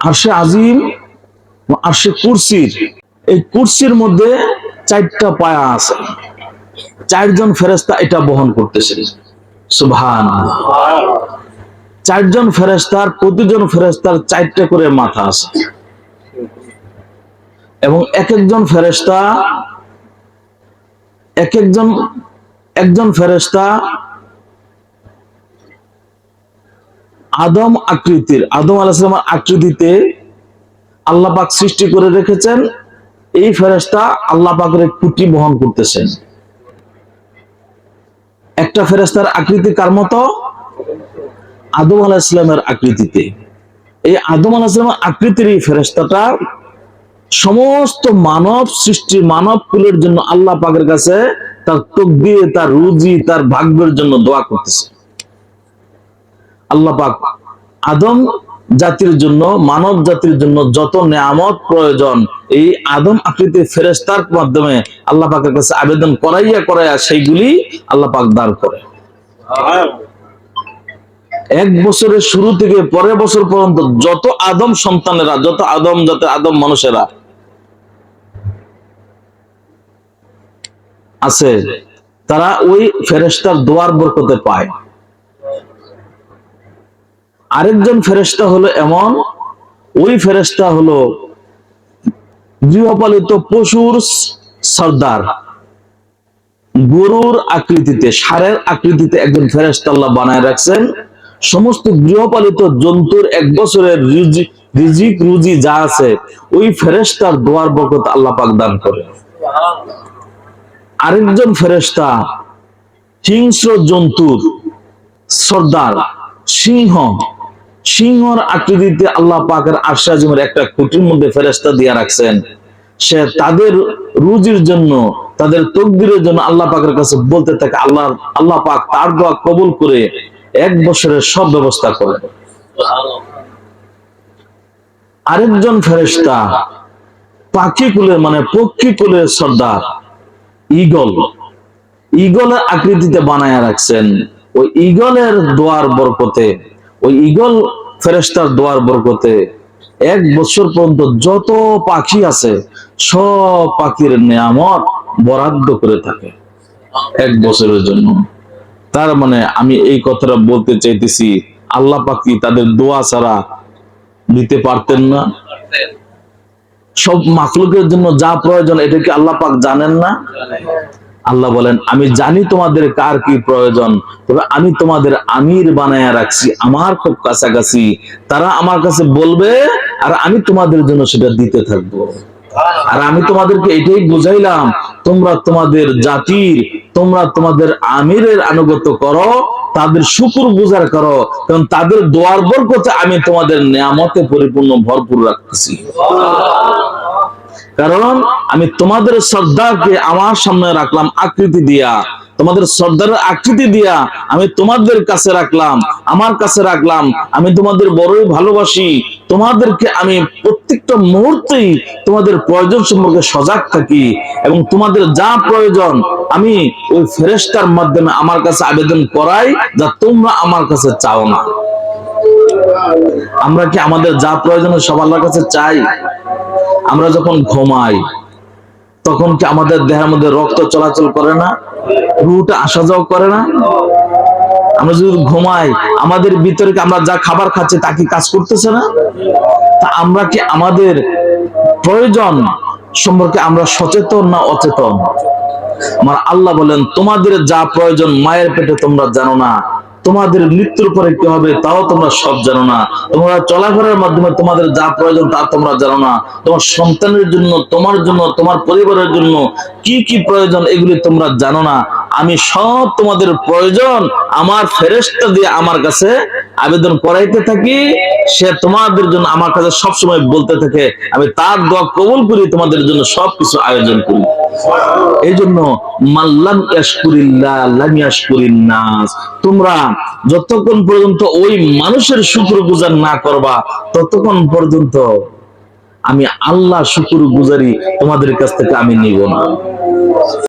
আরশে আজিম আরশে কুরসির। এই কুরসির মধ্যে চারটা পায়া আছে। চারজন ফেরেস্তা এটা বহন করতেছে। সুবহান চারজন ফেরেস্তার প্রতিজন ফেরেস্তার চারটে করে মাথা আছে। এবং এক একজন ফেরেস্তা এক একজন একজন ফেরেস্তা আদম আকৃতির, আদম আলাহিসামের আকৃতিতে আল্লাহ পাক সৃষ্টি করে রেখেছেন। এই ফেরেস্তা আল্লাহ পাকের কুটি বহন করতেছেন। একটা ফেরেস্তার আকৃতি কার মতো? আদম আলাহ আকৃতিতে। এই আদম আলাহ আকৃতির এই ফেরেস্তাটা সমস্ত মানব সৃষ্টি, মানব কুলের জন্য আল্লাহ পাকের কাছে তার তকদির, তার রুজি, তার ভাগ্যের জন্য দোয়া করতেছে। আল্লাহ পাক আদম জাতির জন্য, মানব জাতির জন্য যত নেয়ামত প্রয়োজন, এই আদম আকৃতির ফেরেস্তার মাধ্যমে আল্লাহ পাকের কাছে আবেদন করাইয়া করাইয়া সেইগুলি আল্লাহ পাক দান করে। এক বছরের শুরু থেকে পরের বছর পর্যন্ত যত আদম সন্তানেরা, যত আদম যত আদম মানুষেরা আছে, তারা ওই ফেরেস্তার দোয়ার বরকতে পায়। আরেকজন ফেরেস্তা হলো এমন, ওই ফেরেস্তা হলো গৃহপালিত পশুর সর্দার। গরুর আকৃতিতে, সারের আকৃতিতে একজন ফেরেস্তা আল্লাহ বানায় রাখছেন। সমস্ত গৃহপালিত জন্তুর এক বছরের রিজিক, রুজি যা আছে, ওই ফেরেস্তার দোয়ার বরকত আল্লাহ পাক দান করে আরেকজন ফেরেস্তা হিংস্র জন্তুর সর্দার, সিংহ সিংহর আকৃতিতে আল্লাহ পাকের আশ্বাজমের একটা খুঁটির মধ্যে ফেরেস্তা দিয়ে রাখছেন। সে তাদের রুজির জন্য, তাদের তকদিরের জন্য আল্লাহ পাকের কাছে বলতে থাকে, আল্লাহ আল্লাহ পাক তার দোয়া কবুল করে এক বছরের সব ব্যবস্থা করে আরেকজন ফেরেস্তা পাখি কুলের মানে পক্ষী কুলের সর্দার ইগল ইগলের আকৃতিতে বানায় রাখছেন। ওই ইগলের দোয়ার বরকতে ওই ইগল ফেরেস্তার দোয়ার বরকতে এক বছর পর্যন্ত যত পাখি আছে, সব পাখির নিয়ামত বরাদ্দ করে থাকে এক বছরের জন্য। তার মানে আমি এই কথাটা বলতে চাইতেছি, আল্লাহ পাকি তাদের দোয়া ছাড়া দিতে পারতেন না? সব মাখলুকের জন্য যা প্রয়োজন, এটা কি আল্লাহ পাক জানেন না? আল্লাহ বলেন, আমি জানি তোমাদের কার কি প্রয়োজন, তবে আমি তোমাদের আমির বানায়া রাখছি, আমার খুব কাছাকাছি। তারা আমার কাছে বলবে, আর আমি তোমাদের জন্য সেটা দিতে থাকব। আর আমি তোমাদেরকে এটাই বুঝাইলাম, তোমরা তোমাদের জাতির, তোমরা তোমাদের আমিরের আনুগত্য করো, তাদের শুকুর গুজার করো, কারণ তাদের দোয়ার বরকতে আমি তোমাদের নিয়ামতে পরিপূর্ণ ভরপুর রাখতেছি। কারণ আমি তোমাদের শ্রদ্ধাকে আমার সামনে রাখলাম, আকৃতি দিয়া। তোমাদের শ্রদ্ধার আকৃতি দিয়া আমি তোমাদের কাছে রাখলাম, আমার কাছে রাখলাম। আমি তোমাদের বড়ই ভালোবাসি। তোমাদেরকে আমি প্রত্যেকটা মুহূর্তেই তোমাদের প্রয়োজন সম্পর্কে সজাগ থাকি এবং তোমাদের যা প্রয়োজন আমি ওই ফেরেস্তার মাধ্যমে আমার কাছে আবেদন করাই যা তোমরা আমার কাছে চাও না। আমরা কি আমাদের যা প্রয়োজন সব আল্লাহর কাছে চাই? আমরা যখন ঘুমাই, তখন কি আমাদের দেহের মধ্যে রক্ত চলাচল করে না? রুটা আসা যাওয়া করে না? আমরা যদি ঘুমাই, আমাদের ভিতরে আমরা যা খাবার খাচ্ছি তা কি কাজ করতেছে না? তা আমরা কি আমাদের প্রয়োজন সম্পর্কে আমরা সচেতন না অচেতন? আমার আল্লাহ বলেন, তোমাদের যা প্রয়োজন মায়ের পেটে তোমরা জানো না তোমাদের মৃত্যুর পরে কি হবে, তাও তোমরা সব জানো না। তোমরা চলাফেরার মাধ্যমে তোমাদের যা প্রয়োজন তা তোমরা জানো না। তোমার সন্তানের জন্য, তোমার জন্য, তোমার পরিবারের জন্য কি কি প্রয়োজন এগুলি তোমরা জানো না। আমি সব তোমাদের প্রয়োজন আমার ফেরেস্তা দিয়ে আমার কাছে আবেদন করাইতে থাকি। সে তোমাদের জন্য আমার কাছে সব সময় বলতে থাকে, আমি তার দোয়া কবুল করি, তোমাদের জন্য সবকিছু আয়োজন করি। এই জন্য তোমরা যতক্ষণ পর্যন্ত ওই মানুষের শুকর গুজার না করবা, ততক্ষণ পর্যন্ত আমি আল্লাহ শুকুর গুজারি তোমাদের কাছ থেকে আমি নিব না।